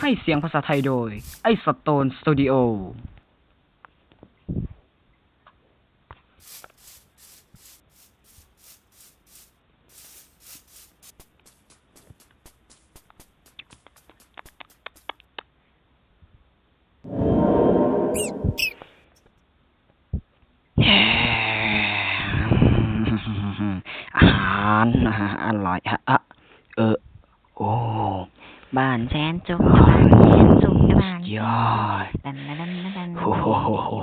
ให้เสียงภาษาไทยโดย ไอสโตนสตูดิโออาหารอร่อยฮะอะเออ โอ้ bàn sẽ ăn chung các bạn sẽ ăn chung các bạn rồi đan đan đan đan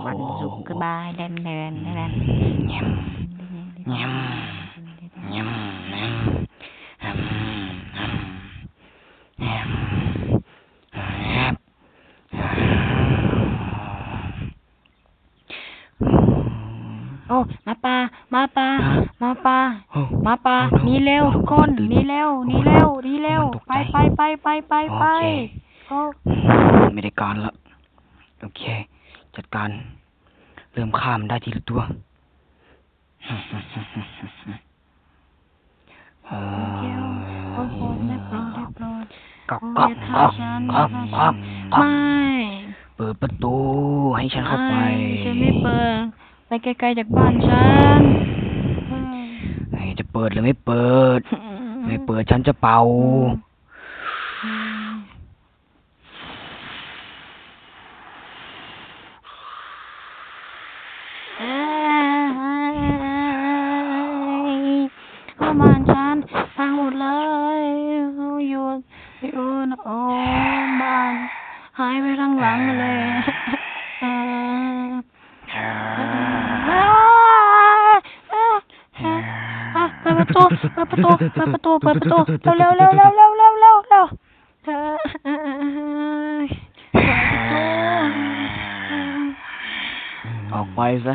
bạn dùng cái bài đan đan đan đan nhầm nhầm nhầm nhầm hầm hầm hầm Oh, mapa, mapa. าป่ามาป่าหนีเร็วคนหนีเร็วหนีเร็วหนีเร็วไปไปไปไปไปไปก็ไม่ได้การละโอเค จัดการ เริ่มข้ามได้ทีละตัวกักกอกกักกักกักไม่เปิดประตูให้ฉันเข้าไปฉันไม่เปิดไปไกลๆจากบ้านฉัน จะเปิดหรือไม่เปิด ไม่เปิดฉันจะเป่า เข้าบ้านฉันพังหมดเลยอยู่อยู่โอ้บ้านหายไปทั้งหลังเลยเออเประตูเปิดประตูเปิดประตูเปิดประตูเร็วเร็วเร็วเร็วเร็วเร็วเร็วเปิดประตูออกไปซะ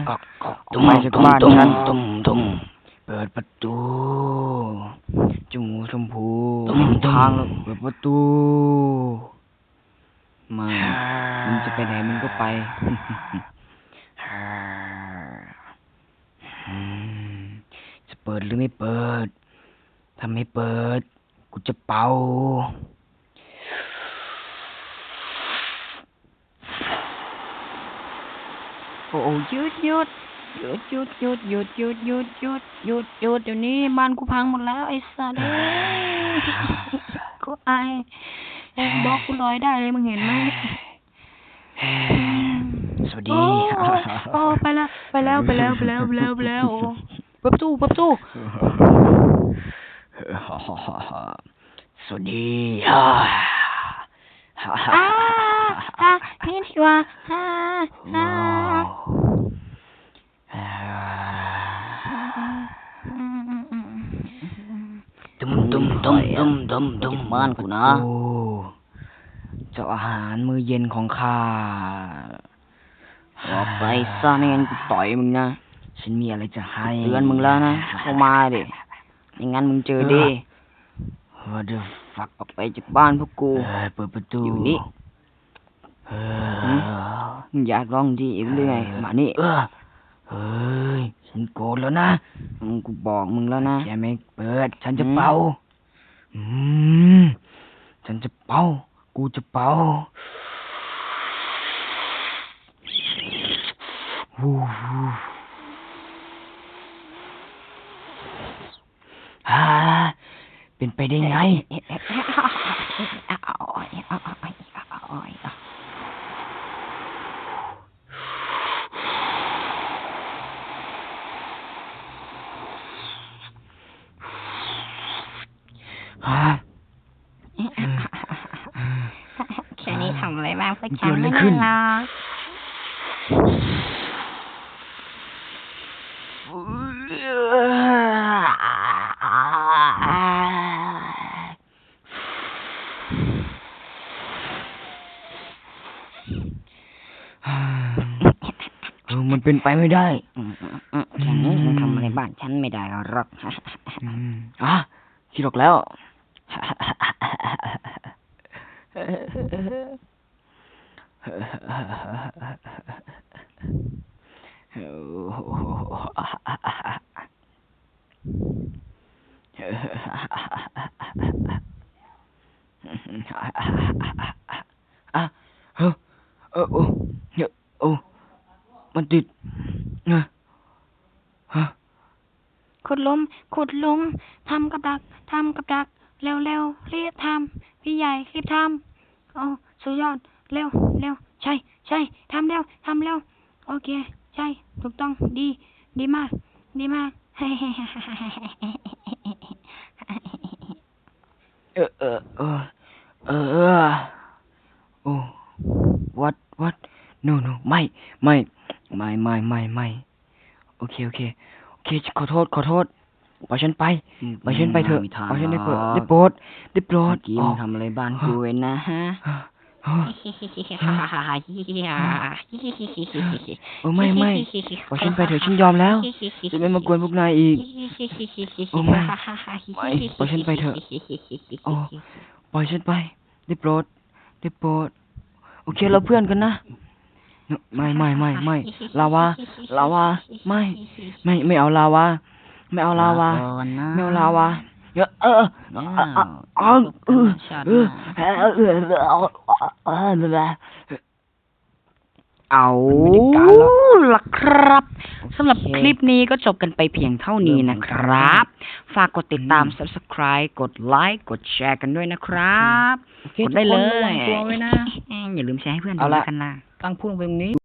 ตุ้มไปจากบ้านฉันตุ้มตุ้มเปิดประตูจมูกชมพูทางเปิดประตูมามึงจะไปไหนมึงก็ไป อืมจะเปิ ดหรือไม่เปิด ถ้าไม่เปิด กูจะเป่า โอ้หยุดหยุดหยุดหยุดหยุดหยุดหยุดหยุดหยุดหยุดหยุดเดี๋ยวนี้บ้านกูพังหมดแล้วไอ้สัตว์เอ้ยกูอายเอ็งบอกกูลอยได้เลยมึงเห็นไหมสวัสโอ้ดี โอ้ ไปแล้ว ไปแล้ว ไปแล้ว ไปแล้ว ไปแล้วไปแล้วโอ้ เปิดประตูเปิดประตูสวัสดีอ้าอะนี่ดีกว่าอ่าอ่าอืมอืมอืมตุ้มตุ้มตุ้มตุ้มตุ้มตุ้มบ้านกูนะโอ้เจ้าอาหารมื้อเย็นของข้าออกไปซะไม่งั้นกูต่อยมึงนะ ฉันมีอะไรจะให้เตือนมึงแล้วนะเข้ามาดิไม่งั้นมึงเจอดิ What the fuck ออกไปจากบ้านพวกกูเอ้ยเปิดประตูอยู่นี่เอหืมอมึงอยากลองดีอีกเรื่อยมานี่เออเฮ้ยฉันโกรธแล้วนะมึงกูบอกมึงแล้วนะแกไม่เปิด ฉันจะอืมเป่าอืมฉันจะเป่า กูจะเป่าวู้วู้ฮ่า เป็นไปได้ไง ฮะแค่นี้ทำอะไรบ้างเพื่อเกิฉัดนอะไรไม่ขึ้นหรอก เออมันเป็นไปไม่ได้อืมอืมอืมแค่นี้มึงทำอะไรบ้านฉันไม่ได้หรอกอืมอะคิดออกแล้วอโอ้เยอะโอ้ มันติดนะฮะขุดหลุมขุดหลุมทำกับดักทำกับดัก เร็วเร็วรีบทำพี่ใหญ่รีบทำโอ้สุดยอด เร็วเร็วใช่ใช่ทำเร็วทำเร็ว โอเค ใช่ ถูกต้อง ดี ดีมาก ดีมากเออเออเออเออเออโอ้ what what no no ไม่ ไม่ ไม่ไม่ไม่ไม่โอเคโอเคโอเคขอโทษขอโทษปล่อยฉันไปปล่อยฉันไปเถอะม่มีทางปล่อยฉันได้เปิดหรอกได้โปรดได้โปรเมื่ดอกี้อ๋อมึงทำอะไรบ้านกูเว้ยนะฮะอ๋อเออไม่ไม่ปล่อยฉันไปเถอะฉันยอมแล้วจะไม่มากวนพวกนายอีกโอ้ไม่ไม่ปล่อยฉันไปเถอะโอ้ปล่อยฉันไปได้โปรดได้โปรดโอเคเราเพื่อนกันนะ ไม่ไม่ไม่ไม่ลาวาลาวาไม่ ไม่ไม่เอาลาวาไม่เอาลาวาก่อนนะไม่เอาลาวาเออเอออ้าวเออเออชาติเอหอน้าเออเออเอาเออเออเอาไม่ได้การหรอกล่ะครับสำหรับโอเคคลิปนี้ก็จบกันไปเพียงเท่านี้นะครับ ฝากกดติดตาม subscribe กดไลค์กดแชร์กันด้วยนะครับโอคกดได้เลทุกคนระวัยงตัวไว้นะอย่าลืมแชร์ให้เพื่อนเอาดูละกันนะ ตั้งพูดตรงนี้